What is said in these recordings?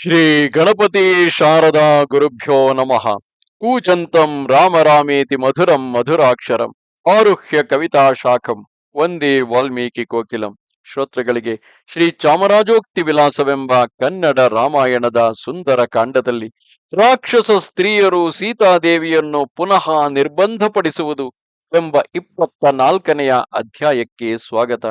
ಶ್ರೀ ಗಣಪತಿ ಶಾರದಾ ಗುರುಭ್ಯೋ ನಮಃ. ಕೂಜಂತಂ ರಾಮರಾಮೇತಿ ಮಧುರಂ ಮಧುರಾಕ್ಷರಂ. ಆರುಹ್ಯ ಕವಿತಾ ಶಾಖಂ. ಒಂದೇ ವಾಲ್ಮೀಕಿ ಕೋಕಿಲಂ. ಶ್ರೋತೃಗಳಿಗೆ ಶ್ರೀ ಚಾಮರಾಜೋಕ್ತಿ ವಿಲಾಸವೆಂಬ ಕನ್ನಡ ರಾಮಾಯಣದ ಸುಂದರ ಕಾಂಡದಲ್ಲಿ ರಾಕ್ಷಸ ಸ್ತ್ರೀಯರು ಸೀತಾದೇವಿಯನ್ನು ಪುನಃ ನಿರ್ಬಂಧಪಡಿಸುವುದು ಎಂಬ ಇಪ್ಪತ್ತ ನಾಲ್ಕನೆಯ ಅಧ್ಯಾಯಕ್ಕೆ ಸ್ವಾಗತ.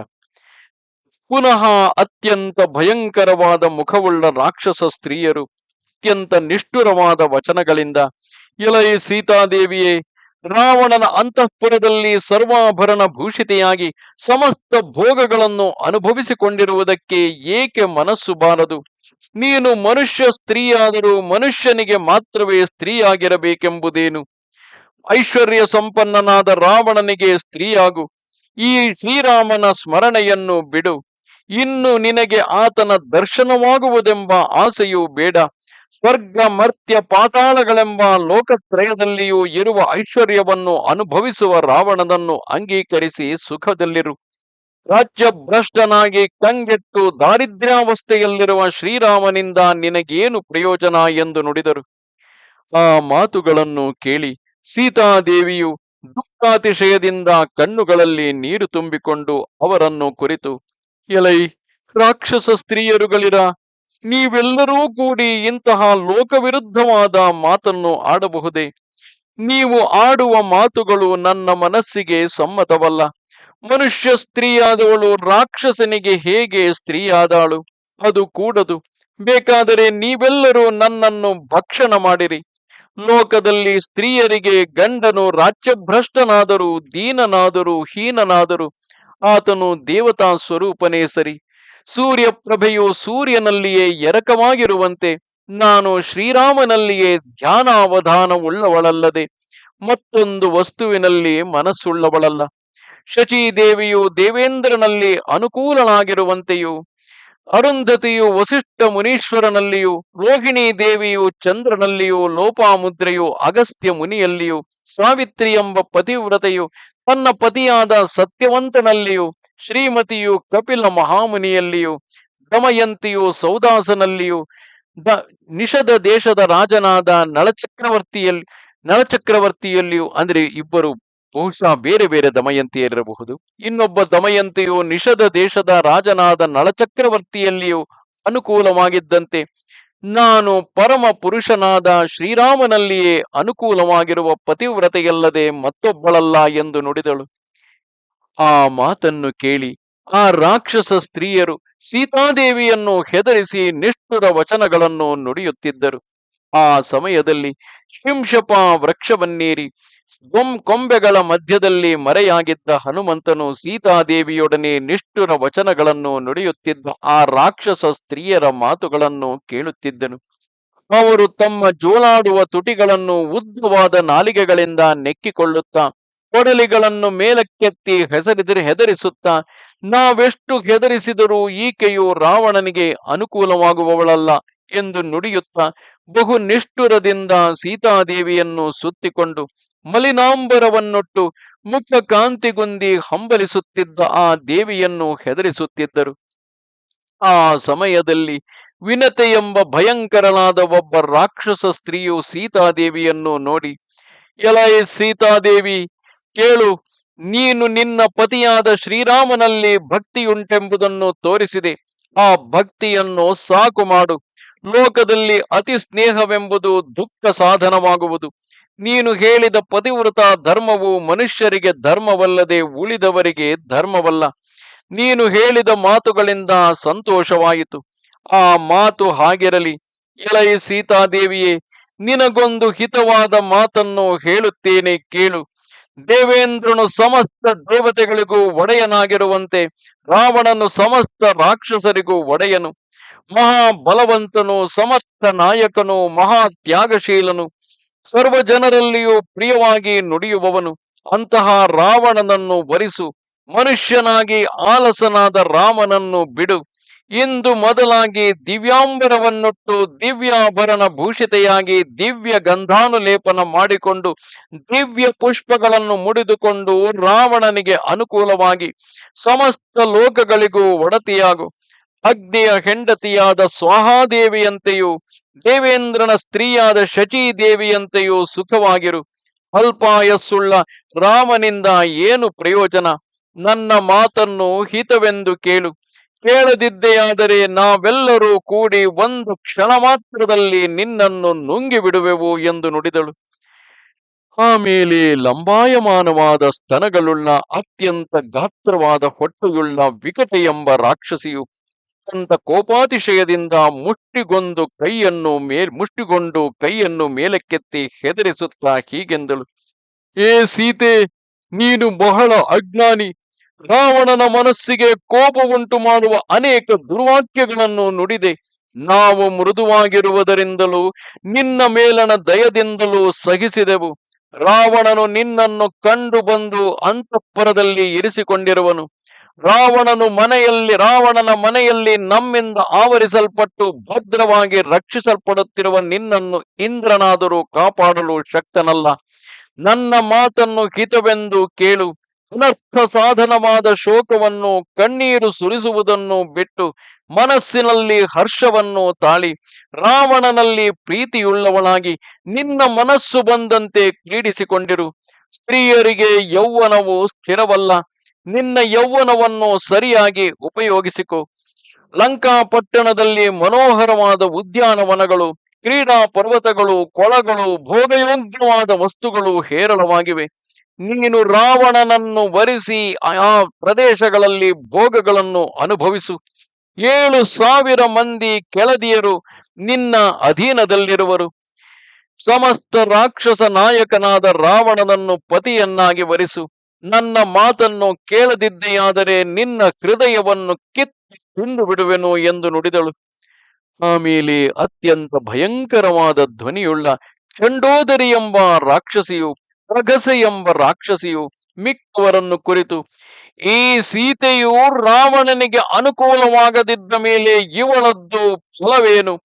ಪುನಃ ಅತ್ಯಂತ ಭಯಂಕರವಾದ ಮುಖವುಳ್ಳ ರಾಕ್ಷಸ ಸ್ತ್ರೀಯರು, ಅತ್ಯಂತ ನಿಷ್ಠುರವಾದ ವಚನಗಳಿಂದ, ಎಲೈ ಸೀತಾದೇವಿಯೇ, ರಾವಣನ ಅಂತಃಪುರದಲ್ಲಿ ಸರ್ವಾಭರಣ ಭೂಷಿತೆಯಾಗಿ ಸಮಸ್ತ ಭೋಗಗಳನ್ನು ಅನುಭವಿಸಿಕೊಂಡಿರುವುದಕ್ಕೆ ಏಕೆ ಮನಸ್ಸು ಬಾರದು? ನೀನು ಮನುಷ್ಯ ಸ್ತ್ರೀಯಾದರೂ ಮನುಷ್ಯನಿಗೆ ಮಾತ್ರವೇ ಸ್ತ್ರೀಯಾಗಿರಬೇಕೆಂಬುದೇನು? ಐಶ್ವರ್ಯ ಸಂಪನ್ನನಾದ ರಾವಣನಿಗೆ ಸ್ತ್ರೀಯಾಗು. ಈ ಶ್ರೀರಾಮನ ಸ್ಮರಣೆಯನ್ನು ಬಿಡು. ಇನ್ನು ನಿನಗೆ ಆತನ ದರ್ಶನವಾಗುವುದೆಂಬ ಆಸೆಯೂ ಬೇಡ. ಸ್ವರ್ಗ, ಮರ್ತ್ಯ, ಪಾತಾಳಗಳೆಂಬ ಲೋಕತ್ರಯದಲ್ಲಿಯೂ ಇರುವ ಐಶ್ವರ್ಯವನ್ನು ಅನುಭವಿಸುವ ರಾವಣನನ್ನು ಅಂಗೀಕರಿಸಿ ಸುಖದಲ್ಲಿರು. ರಾಜ್ಯ ಭ್ರಷ್ಟನಾಗಿ ಕಂಗೆಟ್ಟು ದಾರಿದ್ರ್ಯಾವಸ್ಥೆಯಲ್ಲಿರುವ ಶ್ರೀರಾಮನಿಂದ ನಿನಗೇನು ಪ್ರಯೋಜನ ಎಂದು ನುಡಿದರು. ಆ ಮಾತುಗಳನ್ನು ಕೇಳಿ ಸೀತಾದೇವಿಯು ದುಃಖಾತಿಶಯದಿಂದ ಕಣ್ಣುಗಳಲ್ಲಿ ನೀರು ತುಂಬಿಕೊಂಡು ಅವರನ್ನು ಕುರಿತು ಎಲೈ, ರಾಕ್ಷಸ ಸ್ತ್ರೀಯರುಗಳಿರ, ನೀವೆಲ್ಲರೂ ಕೂಡಿ ಇಂತಹ ಲೋಕವಿರುದ್ಧವಾದ ಮಾತನ್ನು ಆಡಬಹುದೇ? ನೀವು ಆಡುವ ಮಾತುಗಳು ನನ್ನ ಮನಸ್ಸಿಗೆ ಸಮ್ಮತವಲ್ಲ. ಮನುಷ್ಯ ಸ್ತ್ರೀಯಾದವಳು ರಾಕ್ಷಸನಿಗೆ ಹೇಗೆ ಸ್ತ್ರೀಯಾದಾಳು? ಅದು ಕೂಡದು. ಬೇಕಾದರೆ ನೀವೆಲ್ಲರೂ ನನ್ನನ್ನು ಭಕ್ಷಣ ಮಾಡಿರಿ. ಲೋಕದಲ್ಲಿ ಸ್ತ್ರೀಯರಿಗೆ ಗಂಡನು ರಾಜ್ಯಭ್ರಷ್ಟನಾದರೂ, ದೀನನಾದರೂ, ಹೀನನಾದರೂ ಆತನು ದೇವತಾ ಸ್ವರೂಪನೇ ಸರಿ. ಸೂರ್ಯ ಪ್ರಭೆಯು ಸೂರ್ಯನಲ್ಲಿಯೇ ಎರಕವಾಗಿರುವಂತೆ ನಾನು ಶ್ರೀರಾಮನಲ್ಲಿಯೇ ಧ್ಯಾನಾವಧಾನವುಳ್ಳವಳಲ್ಲದೆ ಮತ್ತೊಂದು ವಸ್ತುವಿನಲ್ಲಿ ಮನಸ್ಸುಳ್ಳವಳಲ್ಲ. ಶಚೀದೇವಿಯು ದೇವೇಂದ್ರನಲ್ಲಿ ಅನುಕೂಲನಾಗಿರುವಂತೆಯೂ ಅರುಂಧತಿಯು ವಸಿಷ್ಠ ಮುನೀಶ್ವರನಲ್ಲಿಯೂ, ರೋಹಿಣಿ ದೇವಿಯು ಚಂದ್ರನಲ್ಲಿಯೂ, ಲೋಪಾಮುದ್ರೆಯು ಅಗಸ್ತ್ಯ ಮುನಿಯಲ್ಲಿಯೂ, ಸಾವಿತ್ರಿ ಎಂಬ ಪತಿವ್ರತೆಯು ತನ್ನ ಪತಿಯಾದ ಸತ್ಯವಂತನಲ್ಲಿಯೂ, ಶ್ರೀಮತಿಯು ಕಪಿಲ ಮಹಾಮುನಿಯಲ್ಲಿಯೂ ದಮಯಂತಿಯು ಸೌದಾಸನಲ್ಲಿಯೂ, ದ ನಿಷದ ದೇಶದ ರಾಜನಾದ ನಳಚಕ್ರವರ್ತಿಯಲ್ಲಿ ನಳಚಕ್ರವರ್ತಿಯಲ್ಲಿಯೂ, ಅಂದ್ರೆ ಇಬ್ಬರು ಬಹುಶಃ ಬೇರೆ ಬೇರೆ ದಮಯಂತಿಯರಿರಬಹುದು ಇನ್ನೊಬ್ಬ ದಮಯಂತಿಯು ನಿಷದ ದೇಶದ ರಾಜನಾದ ನಳಚಕ್ರವರ್ತಿಯಲ್ಲಿಯೂ ಅನುಕೂಲವಾಗಿದ್ದಂತೆ ನಾನು ಪರಮ ಪುರುಷನಾದ ಶ್ರೀರಾಮನಲ್ಲಿಯೇ ಅನುಕೂಲವಾಗಿರುವ ಪತಿವ್ರತೆಯಲ್ಲದೆ ಮತ್ತೊಬ್ಬಳಲ್ಲ ಎಂದು ನುಡಿದಳು. ಆ ಮಾತನ್ನು ಕೇಳಿ ಆ ರಾಕ್ಷಸ ಸ್ತ್ರೀಯರು ಸೀತಾದೇವಿಯನ್ನು ಹೆದರಿಸಿ ನಿಷ್ಠುರ ವಚನಗಳನ್ನು ನುಡಿಯುತ್ತಿದ್ದರು. ಆ ಸಮಯದಲ್ಲಿ ಶಿಂಶಪ ವೃಕ್ಷವನ್ನೇರಿ ಕೊಂಬೆಗಳ ಮಧ್ಯದಲ್ಲಿ ಮರೆಯಾಗಿದ್ದ ಹನುಮಂತನು ಸೀತಾದೇವಿಯೊಡನೆ ನಿಷ್ಠುರ ವಚನಗಳನ್ನು ನುಡಿಯುತ್ತಿದ್ದ ಆ ರಾಕ್ಷಸ ಸ್ತ್ರೀಯರ ಮಾತುಗಳನ್ನು ಕೇಳುತ್ತಿದ್ದನು. ಅವರು ತಮ್ಮ ಜೋಲಾಡುವ ತುಟಿಗಳನ್ನು ಉದ್ದವಾದ ನಾಲಿಗೆಗಳಿಂದ ನೆಕ್ಕಿಕೊಳ್ಳುತ್ತಾ, ಕೊಡಲಿಗಳನ್ನು ಮೇಲಕ್ಕೆತ್ತಿ ಹೆಸರಿದರೆ ಹೆದರಿಸುತ್ತಾ, ನಾವೆಷ್ಟು ಹೆದರಿಸಿದರೂ ಈಕೆಯು ರಾವಣನಿಗೆ ಅನುಕೂಲವಾಗುವವಳಲ್ಲ. ಎಂದು ನುಡಿಯುತ್ತಾ ಬಹು ನಿಷ್ಠುರದಿಂದ ಸೀತಾದೇವಿಯನ್ನು ಸುತ್ತಿಕೊಂಡು ಮಲಿನಾಂಬರವನ್ನೊಟ್ಟು ಮುಖ ಕಾಂತಿಗುಂದಿ ಹಂಬಲಿಸುತ್ತಿದ್ದ ಆ ದೇವಿಯನ್ನು ಹೆದರಿಸುತ್ತಿದ್ದರು. ಆ ಸಮಯದಲ್ಲಿ ವಿನತೆ ಎಂಬ ಭಯಂಕರನಾದ ಒಬ್ಬ ರಾಕ್ಷಸ ಸ್ತ್ರೀಯು ಸೀತಾದೇವಿಯನ್ನು ನೋಡಿ ಎಲೈ ಸೀತಾದೇವಿ, ಕೇಳು, ನೀನು ನಿನ್ನ ಪತಿಯಾದ ಶ್ರೀರಾಮನಲ್ಲಿ ಭಕ್ತಿಯುಂಟೆಂಬುದನ್ನು ತೋರಿಸಿದೆ. ಆ ಭಕ್ತಿಯನ್ನು ಸಾಕು ಮಾಡು. ಲೋಕದಲ್ಲಿ ಅತಿ ಸ್ನೇಹವೆಂಬುದು ದುಃಖ ಸಾಧನವಾಗುವುದು. ನೀನು ಹೇಳಿದ ಪತಿವ್ರತ ಧರ್ಮವು ಮನುಷ್ಯರಿಗೆ ಧರ್ಮವಲ್ಲದೆ ಉಳಿದವರಿಗೆ ಧರ್ಮವಲ್ಲ. ನೀನು ಹೇಳಿದ ಮಾತುಗಳಿಂದ ಸಂತೋಷವಾಯಿತು. ಆ ಮಾತು ಹಾಗಿರಲಿ. ಎಳೆಯ ಸೀತಾದೇವಿಯೇ, ನಿನಗೊಂದು ಹಿತವಾದ ಮಾತನ್ನು ಹೇಳುತ್ತೇನೆ ಕೇಳು. ದೇವೇಂದ್ರನು ಸಮಸ್ತ ದೇವತೆಗಳಿಗೂ ಒಡೆಯನಾಗಿರುವಂತೆ ರಾವಣನು ಸಮಸ್ತ ರಾಕ್ಷಸರಿಗೂ ಒಡೆಯನು. ಮಹಾಬಲವಂತನು, ಸಮರ್ಥ ನಾಯಕನು ಮಹಾ ತ್ಯಾಗಶೀಲನು ಸರ್ವ ಜನರಲ್ಲಿಯೂ ಪ್ರಿಯವಾಗಿ ನುಡಿಯುವವನು. ಅಂತಹ ರಾವಣನನ್ನು ವರಿಸು, ಮನುಷ್ಯನಾಗಿ ಆಲಸನಾದ ರಾಮನನ್ನು ಬಿಡು. ಇಂದು ಮೊದಲಾಗಿ ದಿವ್ಯಾಂಬರವನ್ನುಟ್ಟು ದಿವ್ಯಾಭರಣ ಭೂಷಿತೆಯಾಗಿ ದಿವ್ಯ ಗಂಧಾನುಲೇಪನ ಮಾಡಿಕೊಂಡು, ದಿವ್ಯ ಪುಷ್ಪಗಳನ್ನು ಮುಡಿದುಕೊಂಡು ರಾವಣನಿಗೆ ಅನುಕೂಲವಾಗಿ ಸಮಸ್ತ ಲೋಕಗಳಿಗೂ ಒಡತಿಯಾಗು. ಅಗ್ನಿಯ ಹೆಂಡತಿಯಾದ ಸ್ವಾಹಾದೇವಿಯಂತೆಯೂ, ದೇವೇಂದ್ರನ ಸ್ತ್ರೀಯಾದ ಶಚೀದೇವಿಯಂತೆಯೂ ಸುಖವಾಗಿರು. ಅಲ್ಪಾಯಸ್ಸುಳ್ಳ ರಾಮನಿಂದ ಏನು ಪ್ರಯೋಜನ? ನನ್ನ ಮಾತನ್ನು ಹಿತವೆಂದು ಕೇಳು. ಕೇಳದಿದ್ದೆಯಾದರೆ ನಾವೆಲ್ಲರೂ ಕೂಡಿ ಒಂದು ಕ್ಷಣ ಮಾತ್ರದಲ್ಲಿ ನಿನ್ನನ್ನು ನುಂಗಿ ಬಿಡುವೆವು ಎಂದು ನುಡಿದಳು. ಆಮೇಲೆ ಲಂಬಾಯಮಾನವಾದ ಸ್ತನಗಳುಳ್ಳ ಅತ್ಯಂತ ಗಾತ್ರವಾದ ಹೊಟ್ಟೆಯುಳ್ಳ ವಿಕಟ ಎಂಬ ರಾಕ್ಷಸಿಯು ಅತ್ಯಂತ ಕೋಪಾತಿಶಯದಿಂದ ಮುಷ್ಟಿಗೊಂದು ಕೈಯನ್ನು ಮೇಲ್ ಮುಷ್ಟಿಗೊಂಡು ಕೈಯನ್ನು ಮೇಲಕ್ಕೆತ್ತಿ ಹೆದರಿಸುತ್ತಾ ಹೀಗೆಂದಳು. ಏ ಸೀತೆ, ನೀನು ಬಹಳ ಅಜ್ಞಾನಿ. ರಾವಣನ ಮನಸ್ಸಿಗೆ ಕೋಪ ಉಂಟು ಮಾಡುವ ಅನೇಕ ದುರ್ವಾಕ್ಯಗಳನ್ನು ನುಡಿದೆ. ನಾವು ಮೃದುವಾಗಿರುವುದರಿಂದಲೂ ನಿನ್ನ ಮೇಲನ ದಯದಿಂದಲೂ ಸಹಿಸಿದೆವು. ರಾವಣನು ನಿನ್ನನ್ನು ಕಂಡು ಬಂದು ಅಂತಃಪುರದಲ್ಲಿ ಇರಿಸಿಕೊಂಡಿರುವನು. ರಾವಣನು ಮನೆಯಲ್ಲಿ, ರಾವಣನ ಮನೆಯಲ್ಲಿ ನಮ್ಮಿಂದ ಆವರಿಸಲ್ಪಟ್ಟು ಭದ್ರವಾಗಿ ರಕ್ಷಿಸಲ್ಪಡುತ್ತಿರುವ ನಿನ್ನನ್ನು ಇಂದ್ರನಾದರೂ ಕಾಪಾಡಲು ಶಕ್ತನಲ್ಲ. ನನ್ನ ಮಾತನ್ನು ಹಿತವೆಂದು ಕೇಳು. ಅನರ್ಥ ಸಾಧನವಾದ ಶೋಕವನ್ನು ಕಣ್ಣೀರು ಸುರಿಸುವುದನ್ನು ಬಿಟ್ಟು ಮನಸ್ಸಿನಲ್ಲಿ ಹರ್ಷವನ್ನು ತಾಳಿ ರಾವಣನಲ್ಲಿ ಪ್ರೀತಿಯುಳ್ಳವಳಾಗಿ ನಿನ್ನ ಮನಸ್ಸು ಬಂದಂತೆ ಕ್ರೀಡಿಸಿಕೊಂಡಿರು. ಸ್ತ್ರೀಯರಿಗೆ ಯೌವನವು ಸ್ಥಿರವಲ್ಲ. ನಿನ್ನ ಯೌವನವನ್ನು ಸರಿಯಾಗಿ ಉಪಯೋಗಿಸಿಕೊ. ಲಂಕಾ ಪಟ್ಟಣದಲ್ಲಿ ಮನೋಹರವಾದ ಉದ್ಯಾನವನಗಳು ಕ್ರೀಡಾ ಪರ್ವತಗಳು ಕೊಳಗಳು, ಭೋಗಯೋಗ್ಯವಾದ ವಸ್ತುಗಳು ಹೇರಳವಾಗಿವೆ. ನೀನು ರಾವಣನನ್ನು ವರಿಸಿ ಆ ಪ್ರದೇಶಗಳಲ್ಲಿ ಭೋಗಗಳನ್ನು ಅನುಭವಿಸು. ಏಳು ಸಾವಿರ ಮಂದಿ ಕೆಳದಿಯರು ನಿನ್ನ ಅಧೀನದಲ್ಲಿರುವರು. ಸಮಸ್ತ ರಾಕ್ಷಸ ನಾಯಕನಾದ ರಾವಣನನ್ನು ಪತಿಯನ್ನಾಗಿ ವರಿಸು. ನನ್ನ ಮಾತನ್ನು ಕೇಳದಿದ್ದೆಯಾದರೆ ನಿನ್ನ ಹೃದಯವನ್ನು ಕಿತ್ತು ತಿಂದು ಬಿಡುವೆನು ಎಂದು ನುಡಿದಳು. ಆಮೇಲೆ ಅತ್ಯಂತ ಭಯಂಕರವಾದ ಧ್ವನಿಯುಳ್ಳ ಚಂಡೋದರಿ ಎಂಬ ರಾಕ್ಷಸಿಯು ಪ್ರಗಸೆ ಎಂಬ ರಾಕ್ಷಸಿಯು ಮಿಕ್ಕವರನ್ನು ಕುರಿತು, ಈ ಸೀತೆಯು ರಾವಣನಿಗೆ ಅನುಕೂಲವಾಗದಿದ್ದ ಮೇಲೆ ಇವಳದ್ದು ಫಲವೇನು?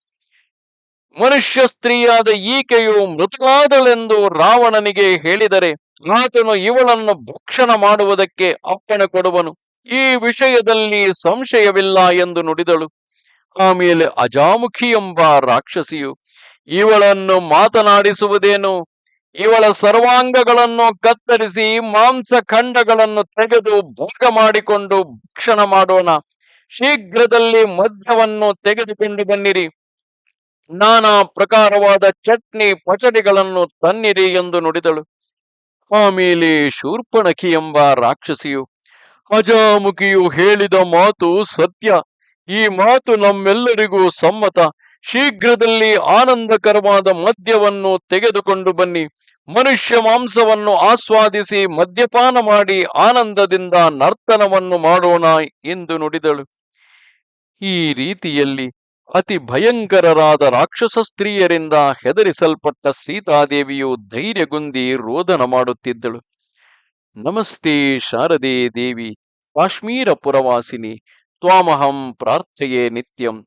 ಮನುಷ್ಯ ಸ್ತ್ರೀಯಾದ ಈಕೆಯು ಮೃತಳಾದಳೆಂದು ರಾವಣನಿಗೆ ಹೇಳಿದರೆ ಆತನು ಇವಳನ್ನು ಭಕ್ಷಣ ಮಾಡುವುದಕ್ಕೆ ಅಪ್ಪಣೆ ಕೊಡುವನು. ಈ ವಿಷಯದಲ್ಲಿ ಸಂಶಯವಿಲ್ಲ ಎಂದು ನುಡಿದಳು. ಆಮೇಲೆ ಅಜಾಮುಖಿ ಎಂಬ ರಾಕ್ಷಸಿಯು, ಇವಳನ್ನು ಮಾತನಾಡಿಸುವುದೇನು? ಇವಳ ಸರ್ವಾಂಗಗಳನ್ನು ಕತ್ತರಿಸಿ ಮಾಂಸ ಖಂಡಗಳನ್ನು ತೆಗೆದು ಭೋಗ ಮಾಡಿಕೊಂಡು ಭಕ್ಷಣ ಮಾಡೋಣ. ಶೀಘ್ರದಲ್ಲಿ ಮದ್ಯವನ್ನು ತೆಗೆದುಕೊಂಡು ಬನ್ನಿರಿ. ನಾನಾ ಪ್ರಕಾರವಾದ ಚಟ್ನಿ ಪಚಡಿಗಳನ್ನು ತನ್ನಿರಿ ಎಂದು ನುಡಿದಳು. ಆಮೇಲೆ ಶೂರ್ಪಣಖಿ ಎಂಬ ರಾಕ್ಷಸಿಯು, ಅಜಾಮುಖಿಯು ಹೇಳಿದ ಮಾತು ಸತ್ಯ. ಈ ಮಾತು ನಮ್ಮೆಲ್ಲರಿಗೂ ಸಮ್ಮತ. ಶೀಘ್ರದಲ್ಲಿ ಆನಂದಕರವಾದ ಮದ್ಯವನ್ನು ತೆಗೆದುಕೊಂಡು ಬನ್ನಿ. ಮನುಷ್ಯ ಮಾಂಸವನ್ನು ಆಸ್ವಾದಿಸಿ ಮದ್ಯಪಾನ ಮಾಡಿ ಆನಂದದಿಂದ ನರ್ತನವನ್ನು ಮಾಡೋಣ ಎಂದು ನುಡಿದಳು. ಈ ರೀತಿಯಲ್ಲಿ ಅತಿ ಭಯಂಕರರಾದ ರಾಕ್ಷಸ ಸ್ತ್ರೀಯರಿಂದ ಹೆದರಿಸಲ್ಪಟ್ಟ ಸೀತಾದೇವಿಯು ಧೈರ್ಯಗುಂದಿ ರೋದನ ಮಾಡುತ್ತಿದ್ದಳು. ನಮಸ್ತೆ ಶಾರದೇ ದೇವಿ, ಕಾಶ್ಮೀರ ಪುರವಾಸಿನಿ, ತ್ವಾಮಹಂ ಪ್ರಾರ್ಥೆಯೇ ನಿತ್ಯಂ.